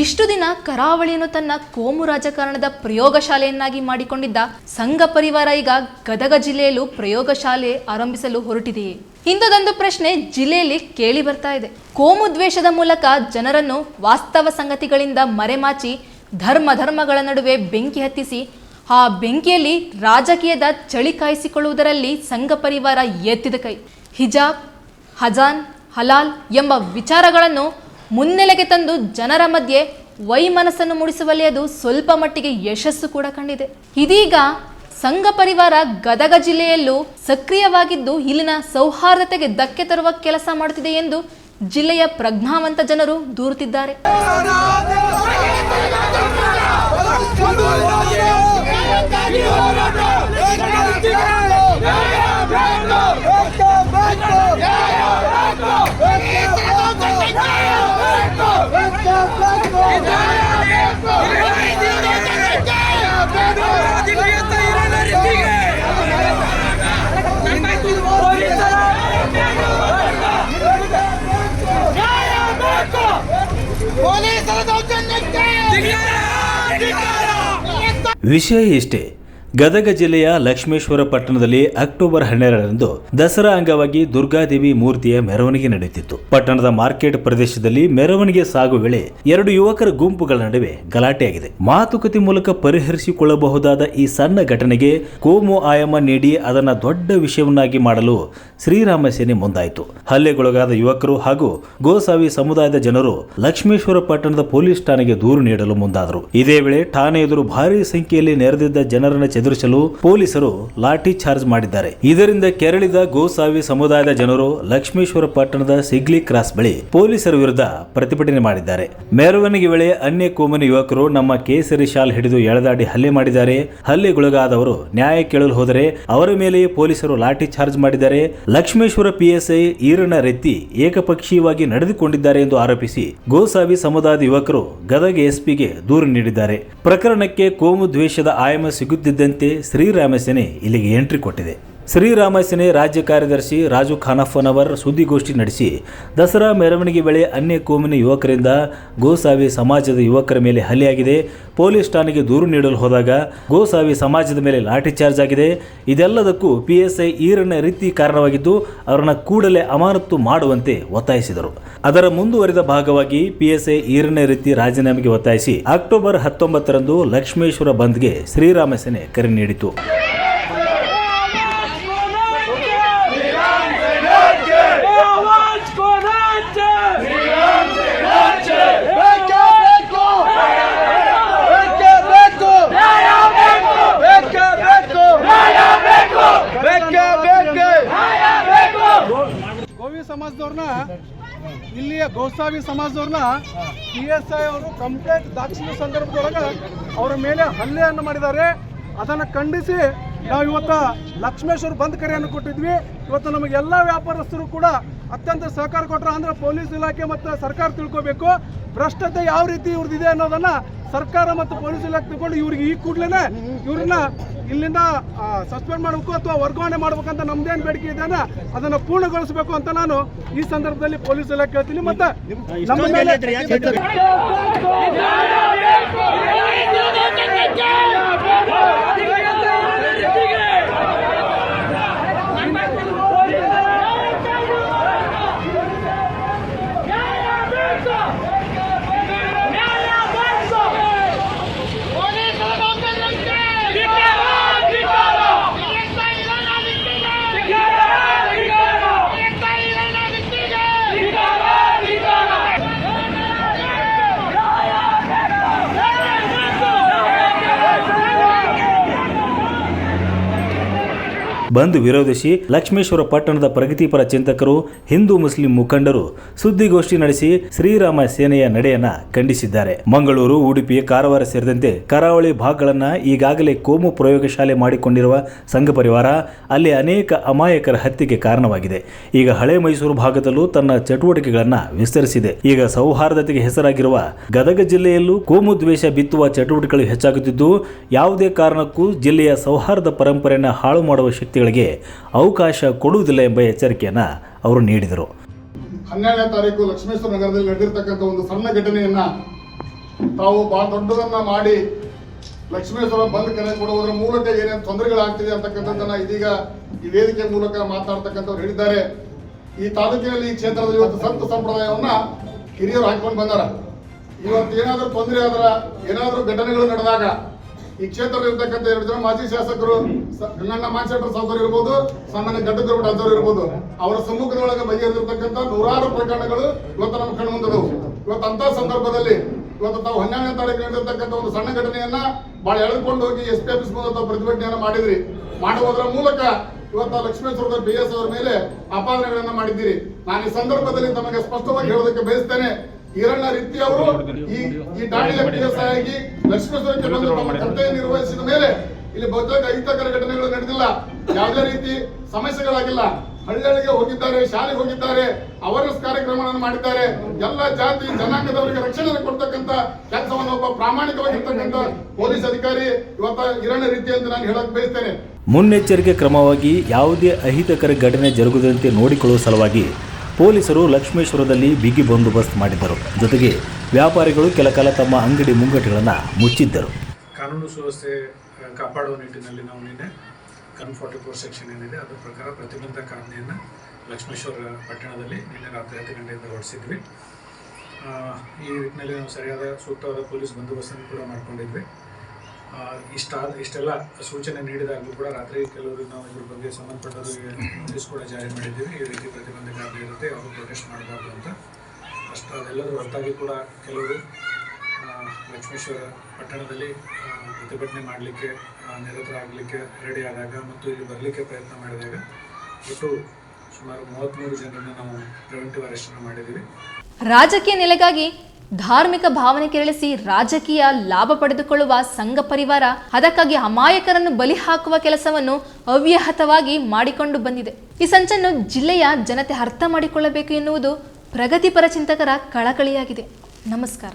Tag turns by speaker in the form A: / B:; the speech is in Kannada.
A: ಇಷ್ಟು ದಿನ ಕರಾವಳಿಯನ್ನು ತನ್ನ ಕೋಮು ರಾಜಕಾರಣದ ಪ್ರಯೋಗಶಾಲೆಯನ್ನಾಗಿ ಮಾಡಿಕೊಂಡಿದ್ದ ಸಂಘ ಪರಿವಾರ ಈಗ ಗದಗ ಜಿಲ್ಲೆಯಲ್ಲೂ ಪ್ರಯೋಗಶಾಲೆ ಆರಂಭಿಸಲು ಹೊರಟಿದೆಯೇ? ಇಂಥದೊಂದು ಪ್ರಶ್ನೆ ಜಿಲ್ಲೆಯಲ್ಲಿ ಕೇಳಿ ಬರ್ತಾ ಇದೆ. ಕೋಮು ದ್ವೇಷದ ಮೂಲಕ ಜನರನ್ನು ವಾಸ್ತವ ಸಂಗತಿಗಳಿಂದ ಮರೆಮಾಚಿ ಧರ್ಮ ಧರ್ಮಗಳ ನಡುವೆ ಬೆಂಕಿ ಹತ್ತಿಸಿ, ಆ ಬೆಂಕಿಯಲ್ಲಿ ರಾಜಕೀಯದ ಚಳಿ ಕಾಯಿಸಿಕೊಳ್ಳುವುದರಲ್ಲಿ ಸಂಘ ಪರಿವಾರ ಎತ್ತಿದ ಕೈ. ಹಿಜಾಬ್, ಹಜಾನ್ ಹಲಾಲ್ ಎಂಬ ವಿಚಾರಗಳನ್ನು ಮುನ್ನೆಲೆಗೆ ತಂದು ಜನರ ಮಧ್ಯೆ ವೈಮನಸ್ಸನ್ನು ಮೂಡಿಸುವಲ್ಲಿ ಅದು ಸ್ವಲ್ಪ ಮಟ್ಟಿಗೆ ಯಶಸ್ಸು ಕೂಡ ಕಂಡಿದೆ. ಇದೀಗ ಸಂಘ ಪರಿವಾರ ಗದಗ ಜಿಲ್ಲೆಯಲ್ಲೂ ಸಕ್ರಿಯವಾಗಿದ್ದು ಇಲ್ಲಿನ ಸೌಹಾರ್ದತೆಗೆ ಧಕ್ಕೆ ತರುವ ಕೆಲಸ ಮಾಡುತ್ತಿದೆ ಎಂದು ಜಿಲ್ಲೆಯ ಪ್ರಜ್ಞಾವಂತ ಜನರು ದೂರುತ್ತಿದ್ದಾರೆ.
B: ವಿಷಯ ಇಷ್ಟೇ. ಗದಗ ಜಿಲ್ಲೆಯ ಲಕ್ಷ್ಮೇಶ್ವರ ಪಟ್ಟಣದಲ್ಲಿ ಅಕ್ಟೋಬರ್ ಹನ್ನೆರಡರಂದು ದಸರಾ ಅಂಗವಾಗಿ ದುರ್ಗಾದೇವಿ ಮೂರ್ತಿಯ ಮೆರವಣಿಗೆ ನಡೆಯುತ್ತಿತ್ತು. ಪಟ್ಟಣದ ಮಾರ್ಕೆಟ್ ಪ್ರದೇಶದಲ್ಲಿ ಮೆರವಣಿಗೆ ಸಾಗುವ ವೇಳೆ ಎರಡು ಯುವಕರ ಗುಂಪುಗಳ ನಡುವೆ ಗಲಾಟೆಯಾಗಿದೆ. ಮಾತುಕತೆ ಮೂಲಕ ಪರಿಹರಿಸಿಕೊಳ್ಳಬಹುದಾದ ಈ ಸಣ್ಣ ಘಟನೆಗೆ ಕೋಮು ಆಯಾಮ ನೀಡಿ ಅದನ್ನ ದೊಡ್ಡ ವಿಷಯವನ್ನಾಗಿ ಮಾಡಲು ಶ್ರೀರಾಮ ಸೇನೆ ಮುಂದಾಯಿತು. ಹಲ್ಲೆಗೊಳಗಾದ ಯುವಕರು ಹಾಗೂ ಗೋಸಾವಿ ಸಮುದಾಯದ ಜನರು ಲಕ್ಷ್ಮೇಶ್ವರ ಪಟ್ಟಣದ ಪೊಲೀಸ್ ಠಾಣೆಗೆ ದೂರು ನೀಡಲು ಮುಂದಾದರು. ಇದೇ ವೇಳೆ ಠಾಣೆ ಎದುರು ಭಾರೀ ಸಂಖ್ಯೆಯಲ್ಲಿ ನೆರೆದಿದ್ದ ಜನರನ್ನು ಚದುರಿಸಲು ಪೊಲೀಸರು ಲಾಠಿ ಚಾರ್ಜ್ ಮಾಡಿದ್ದಾರೆ. ಇದರಿಂದ ಕೆರಳಿದ ಗೋಸಾವಿ ಸಮುದಾಯದ ಜನರು ಲಕ್ಷ್ಮೇಶ್ವರ ಪಟ್ಟಣದ ಸಿಗ್ಲಿ ಕ್ರಾಸ್ ಬಳಿ ಪೊಲೀಸರ ವಿರುದ್ಧ ಪ್ರತಿಭಟನೆ ಮಾಡಿದ್ದಾರೆ. ಮೆರವಣಿಗೆ ವೇಳೆ ಅನ್ಯ ಕೋಮನ ಯುವಕರು ನಮ್ಮ ಕೇಸರಿ ಶಾಲ್ ಹಿಡಿದು ಎಳೆದಾಡಿ ಹಲ್ಲೆ ಮಾಡಿದ್ದಾರೆ. ಹಲ್ಲೆಗೊಳಗಾದವರು ನ್ಯಾಯ ಕೇಳಲು ಹೋದರೆ ಅವರ ಮೇಲೆಯೇ ಪೊಲೀಸರು ಲಾಠಿ ಚಾರ್ಜ್ ಮಾಡಿದ್ದಾರೆ. ಲಕ್ಷ್ಮೇಶ್ವರ ಪಿಎಸ್ಐ ಈರಣ್ಣ ರೆತ್ತಿ ಏಕಪಕ್ಷೀಯವಾಗಿ ನಡೆದುಕೊಂಡಿದ್ದಾರೆ ಎಂದು ಆರೋಪಿಸಿ ಗೋಸಾವಿ ಸಮುದಾಯದ ಯುವಕರು ಗದಗ ಎಸ್ಪಿಗೆ ದೂರು ನೀಡಿದ್ದಾರೆ. ಪ್ರಕರಣಕ್ಕೆ ಕೋಮು ದ್ವೇಷದ ಆಯಾಮ ಸಿಗುತ್ತಿದ್ದಂತೆ ಶ್ರೀರಾಮ ಸೇನೆ ಇಲ್ಲಿಗೆ ಎಂಟ್ರಿ ಕೊಟ್ಟಿದೆ. ಶ್ರೀರಾಮ ಸೇನೆ ರಾಜ್ಯ ಕಾರ್ಯದರ್ಶಿ ರಾಜು ಖಾನಫನವರ್ ಸುದ್ದಿಗೋಷ್ಠಿ ನಡೆಸಿ, ದಸರಾ ಮೆರವಣಿಗೆ ವೇಳೆ ಅನ್ಯ ಕೋಮಿನ ಯುವಕರಿಂದ ಗೋಸಾವಿ ಸಮಾಜದ ಯುವಕರ ಮೇಲೆ ಹಲ್ಲೆಯಾಗಿದೆ. ಪೊಲೀಸ್ ಠಾಣೆಗೆ ದೂರು ನೀಡಲು ಹೋದಾಗ ಗೋಸಾವಿ ಸಮಾಜದ ಮೇಲೆ ಲಾಠಿ ಚಾರ್ಜ್ ಆಗಿದೆ. ಇದೆಲ್ಲದಕ್ಕೂ ಪಿಎಸ್ಐ ಈರಣ್ಣ ರೀತಿ ಕಾರಣವಾಗಿದ್ದು, ಅವರನ್ನು ಕೂಡಲೇ ಅಮಾನತು ಮಾಡುವಂತೆ ಒತ್ತಾಯಿಸಿದರು. ಅದರ ಮುಂದುವರಿದ ಭಾಗವಾಗಿ ಪಿಎಸ್ಐ ಈರಣ್ಣ ರೀತಿ ರಾಜೀನಾಮೆಗೆ ಒತ್ತಾಯಿಸಿ, ಅಕ್ಟೋಬರ್ ಹತ್ತೊಂಬತ್ತರಂದು ಲಕ್ಷ್ಮೇಶ್ವರ ಬಂದ್ಗೆ ಶ್ರೀರಾಮ ಸೇನೆ ಕರೆ ನೀಡಿತು
C: ಗೋಸಾವಿ ಸಮಾಜದವ್ರನ್ನ ಪಿ ಎಸ್ ಐ ಅವರು ಕಂಪ್ಲೇಂಟ್ ದಾಖಲಿಸಿದ ಸಂದರ್ಭದೊಳಗೆ ಅವರ ಮೇಲೆ ಹಲ್ಲೆಯನ್ನು ಮಾಡಿದ್ದಾರೆ. ಅದನ್ನು ಖಂಡಿಸಿ ನಾವು ಇವತ್ತು ಲಕ್ಷ್ಮೇಶ್ವರ ಬಂದ್ ಕರೆಯನ್ನು ಕೊಟ್ಟಿದ್ವಿ ಇವತ್ತು ನಮಗೆ ಎಲ್ಲ ವ್ಯಾಪಾರಸ್ಥರು ಕೂಡ ಅತ್ಯಂತ ಸಹಕಾರ ಕೊಟ್ಟರು ಅಂದ್ರೆ ಪೊಲೀಸ್ ಇಲಾಖೆ ಮತ್ತು ಸರ್ಕಾರ ತಿಳ್ಕೋಬೇಕು ಭ್ರಷ್ಟತೆ ಯಾವ ರೀತಿ ಇವ್ರದ್ದಿದೆ ಅನ್ನೋದನ್ನ ಸರ್ಕಾರ ಮತ್ತು ಪೊಲೀಸ್ ಇಲಾಖೆ ತಿಳ್ಕೊಂಡು ಇವ್ರಿಗೆ ಈ ಕೂಡಲೇ ಇವ್ರನ್ನ ಇಲ್ಲಿಂದ ಸಸ್ಪೆಂಡ್ ಮಾಡಬೇಕು ಅಥವಾ ವರ್ಗಾವಣೆ ಮಾಡ್ಬೇಕಂತ ನಮ್ದೇನು ಬೇಡಿಕೆ ಇದೆಯಲ್ಲ ಅದನ್ನು ಪೂರ್ಣಗೊಳಿಸಬೇಕು ಅಂತ ನಾನು ಈ ಸಂದರ್ಭದಲ್ಲಿ ಪೊಲೀಸ್ ಇಲಾಖೆ ಹೇಳ್ತೀನಿ ಮತ್ತೆ ನಮ್ಮ ಮೇಲೆ
B: ಬಂದ್ ವಿರೋಧಿಸಿ ಲಕ್ಷ್ಮೇಶ್ವರ ಪಟ್ಟಣದ ಪ್ರಗತಿಪರ ಚಿಂತಕರು, ಹಿಂದೂ ಮುಸ್ಲಿಂ ಮುಖಂಡರು ಸುದ್ದಿಗೋಷ್ಠಿ ನಡೆಸಿ ಶ್ರೀರಾಮ ಸೇನೆಯ ನಡೆಯನ್ನ ಖಂಡಿಸಿದ್ದಾರೆ. ಮಂಗಳೂರು ಉಡುಪಿ ಕಾರವಾರ ಸೇರಿದಂತೆ ಕರಾವಳಿ ಭಾಗಗಳನ್ನ ಈಗಾಗಲೇ ಕೋಮು ಪ್ರಯೋಗಶಾಲೆ ಮಾಡಿಕೊಂಡಿರುವ ಸಂಘ ಪರಿವಾರ ಅಲ್ಲಿ ಅನೇಕ ಅಮಾಯಕರ ಹತ್ಯೆಗೆ ಕಾರಣವಾಗಿದೆ. ಈಗ ಹಳೆ ಮೈಸೂರು ಭಾಗದಲ್ಲೂ ತನ್ನ ಚಟುವಟಿಕೆಗಳನ್ನ ವಿಸ್ತರಿಸಿದೆ. ಈಗ ಸೌಹಾರ್ದತೆಗೆ ಹೆಸರಾಗಿರುವ ಗದಗ ಜಿಲ್ಲೆಯಲ್ಲೂ ಕೋಮು ದ್ವೇಷ ಬಿತ್ತುವ ಚಟುವಟಿಕೆಗಳು ಹೆಚ್ಚಾಗುತ್ತಿದ್ದು, ಯಾವುದೇ ಕಾರಣಕ್ಕೂ ಜಿಲ್ಲೆಯ ಸೌಹಾರ್ದ ಪರಂಪರೆಯನ್ನು ಹಾಳು ಮಾಡುವ ಶಕ್ತಿಗಳಿಗೆ ಅವಕಾಶ ಕೊಡುವುದಿಲ್ಲ ಎಂಬ ಎಚ್ಚರಿಕೆಯನ್ನು ಅವರು ನೀಡಿದರು.
D: ಹನ್ನೆರಡನೇ ತಾರೀಕು ಲಕ್ಷ್ಮೇಶ್ವರ ನಗರದಲ್ಲಿ ನಡೆದಿರ್ತಕ್ಕಂಥ ಒಂದು ಸಣ್ಣ ಘಟನೆಯನ್ನ ತಾವು ಬಹಳ ದೊಡ್ಡದನ್ನ ಮಾಡಿ ಲಕ್ಷ್ಮೇಶ್ವರ ಬಂದ್ ಕರೆ ಕೊಡುವುದರ ಮೂಲಕ ಏನೇನು ತೊಂದರೆಗಳಾಗ್ತಿದೆ ಅಂತಕ್ಕಂಥದ್ದನ್ನ ಇದೀಗ ಈ ವೇದಿಕೆ ಮೂಲಕ ಮಾತನಾಡ್ತಕ್ಕಂಥವ್ರು ಹೇಳಿದ್ದಾರೆ. ಈ ತಾಲೂಕಿನಲ್ಲಿ ಈ ಕ್ಷೇತ್ರದಲ್ಲಿ ಇವತ್ತು ಸಂತ ಸಂಪ್ರದಾಯವನ್ನ ಹಿರಿಯರು ಹಾಕೊಂಡು ಬಂದಾರ. ಇವತ್ತು ಏನಾದರೂ ತೊಂದರೆ ಆದ್ರ ಏನಾದರೂ ಘಟನೆಗಳು ನಡೆದಾಗ ಈ ಕ್ಷೇತ್ರದಲ್ಲಿ ಇರ್ತಕ್ಕಂಥ ಎರಡು ಜನ ಮಾಜಿ ಶಾಸಕರು ಗಂಗಣ್ಣ ಮಾಚೇಟರ್ ಸಹೋದರ ಇರ್ಬೋದು ಸಾಮಾನ್ಯ ಗಡ್ಡದ್ರಮಠ ಅಂತವ್ರು ಇರ್ಬೋದು. ಅವರ ಸಮ್ಮುಖದೊಳಗೆ ಬಗೆಹರಿದಿರ್ತಕ್ಕಂಥ ನೂರಾರು ಪ್ರಕರಣಗಳು ಇವತ್ತು ನಮ್ಮ ಕಣ್ಣು ಮುಂದದವು. ಇವತ್ತು ಅಂತ ಸಂದರ್ಭದಲ್ಲಿ ಇವತ್ತು ತಾವು ಹನ್ನೆರಡನೇ ತಾರೀಕು ನಡೆದಿರ್ತಕ್ಕಂಥ ಒಂದು ಸಣ್ಣ ಘಟನೆಯನ್ನ ಬಹಳ ಎಳೆದುಕೊಂಡು ಹೋಗಿ ಎಸ್ ಪಿ ಆಫೀಸ್ ಮೂಲಕ ಪ್ರತಿಭಟನೆಯನ್ನ ಮಾಡಿದ್ರಿ. ಮಾಡುವುದರ ಮೂಲಕ ಇವತ್ತು ಲಕ್ಷ್ಮೇಶ್ವರದ ಬಿ ಎಸ್ ಅವರ ಮೇಲೆ ಅಪಾದನೆಗಳನ್ನ ಮಾಡಿದ್ದೀರಿ. ನಾನು ಈ ಸಂದರ್ಭದಲ್ಲಿ ತಮಗೆ ಸ್ಪಷ್ಟವಾಗಿ ಹೇಳೋದಕ್ಕೆ ಬಯಸ್ತೇನೆ ಈರಣ್ಣ ರೀತಿ ಅವರು ಈ ಈ ದಾಳಿ ಪಿ ಆಗಿ ತಮ್ಮ ಕರ್ತವ್ಯ ನಿರ್ವಹಿಸಿದ ಮೇಲೆ ಇಲ್ಲಿ ಬಹುತೇಕ ಅಹಿತಕರ ಘಟನೆಗಳು ನಡೆದಿಲ್ಲ. ಯಾವುದೇ ರೀತಿ ಸಮಸ್ಯೆಗಳಾಗಿಲ್ಲ. ಹಳ್ಳಿಗಳಿಗೆ ಹೋಗಿದ್ದಾರೆ ಶಾಲೆಗೆ ಹೋಗಿದ್ದಾರೆ ಅವೇರ್ನೆಸ್ ಕಾರ್ಯಕ್ರಮಗಳನ್ನು ಮಾಡಿದ್ದಾರೆ. ಎಲ್ಲ ಜಾತಿ ಜನಾಂಗದವರಿಗೆ ರಕ್ಷಣೆ ಕೊಡ್ತಕ್ಕಂತ ಕೆಲಸವನ್ನು ಒಬ್ಬ ಪ್ರಾಮಾಣಿಕವಾಗಿರ್ತಕ್ಕಂಥ ಪೊಲೀಸ್ ಅಧಿಕಾರಿ ಇವತ್ತ ಇರಣ್ಣ ರೀತಿ ಅಂತ ನಾನು ಹೇಳಕ್ ಬಯಸ್ತೇನೆ.
B: ಮುನ್ನೆಚ್ಚರಿಕೆ ಕ್ರಮವಾಗಿ ಯಾವುದೇ ಅಹಿತಕರ ಘಟನೆ ಜರುಗದಂತೆ ನೋಡಿಕೊಳ್ಳುವ ಸಲುವಾಗಿ ಪೊಲೀಸರು ಲಕ್ಷ್ಮೇಶ್ವರದಲ್ಲಿ ಬಿಗಿ ಬಂದೋಬಸ್ತ್ ಮಾಡಿದ್ದರು. ಜೊತೆಗೆ ವ್ಯಾಪಾರಿಗಳು ಕೆಲಕಾಲ ತಮ್ಮ ಅಂಗಡಿ ಮುಂಗಟ್ಟುಗಳನ್ನು ಮುಚ್ಚಿದ್ದರು.
E: ಕಾನೂನು ಸುವ್ಯವಸ್ಥೆ ಕಾಪಾಡುವ ನಿಟ್ಟಿನಲ್ಲಿ ನಾವು ನಿನ್ನೆ ಕನ್ ಫಾರ್ಟಿ ಫೋರ್ ಸೆಕ್ಷನ್ ಏನಿದೆ, ಅದರ ಪ್ರಕಾರ ಪ್ರತಿಬಂಧಕಾಜ್ಞೆಯನ್ನು ಲಕ್ಷ್ಮೇಶ್ವರ ಪಟ್ಟಣದಲ್ಲಿ ನಿನ್ನೆ ರಾತ್ರಿ ಹತ್ತು ಗಂಟೆಯಿಂದ ಹೊರಡಿಸಿದ್ವಿ. ಈ ನಿಟ್ಟಿನಲ್ಲಿ ನಾವು ಸರಿಯಾದ ಸೂಕ್ತವಾದ ಪೊಲೀಸ್ ಬಂದೋಬಸ್ತನ್ನು ಕೂಡ ಮಾಡ್ಕೊಂಡಿದ್ವಿ. ಇಷ್ಟ ಇಷ್ಟೆಲ್ಲ ಸೂಚನೆ ನೀಡಿದಾಗಲೂ ಕೂಡ ರಾತ್ರಿ ಕೆಲವರು ನಾವು ಇದ್ರ ಬಗ್ಗೆ ಸಂಬಂಧಪಟ್ಟರು ನೋಟಿಸ್ ಕೂಡ ಜಾರಿ ಮಾಡಿದ್ದೀವಿ. ಈ ರೀತಿ ಪ್ರತಿಬಂಧಕಾಜ್ಞೆ ಇರುತ್ತೆ. ಅವರು ಪ್ರೊಟೆಸ್ಟ್ ಮಾಡಬಾರ್ದು ಅಂತ. ಅಷ್ಟು ಅದೆಲ್ಲದರ ಹೊರತಾಗಿ ಕೂಡ ಕೆಲವರು ಲಕ್ಷ್ಮೇಶ್ವರ ಪಟ್ಟಣದಲ್ಲಿ ಪ್ರತಿಭಟನೆ ಮಾಡಲಿಕ್ಕೆ ನಿರತರಾಗಲಿಕ್ಕೆ ರೆಡಿ ಆದಾಗ ಮತ್ತು ಇಲ್ಲಿ ಬರಲಿಕ್ಕೆ ಪ್ರಯತ್ನ ಮಾಡಿದಾಗ ಒಟ್ಟು ಸುಮಾರು ಮೂವತ್ತ್ಮೂರು ಜನರನ್ನು ನಾವು ಪ್ರಿವೆಂಟಿವ್ ಅರೆಸ್ಟನ್ನು ಮಾಡಿದ್ದೀವಿ.
A: ರಾಜಕೀಯ ನೆಲೆಗಾಗಿ ಧಾರ್ಮಿಕ ಭಾವನೆ ಕೆರಳಿಸಿ ರಾಜಕೀಯ ಲಾಭ ಪಡೆದುಕೊಳ್ಳುವ ಸಂಘ ಪರಿವಾರ ಅದಕ್ಕಾಗಿ ಅಮಾಯಕರನ್ನು ಬಲಿ ಹಾಕುವ ಕೆಲಸವನ್ನು ಅವ್ಯಾಹತವಾಗಿ ಮಾಡಿಕೊಂಡು ಬಂದಿದೆ. ಈ ಸಂಚನ್ನು ಜಿಲ್ಲೆಯ ಜನತೆ ಅರ್ಥ ಮಾಡಿಕೊಳ್ಳಬೇಕು ಎನ್ನುವುದು ಪ್ರಗತಿಪರ ಚಿಂತಕರ ಕಳಕಳಿಯಾಗಿದೆ. ನಮಸ್ಕಾರ.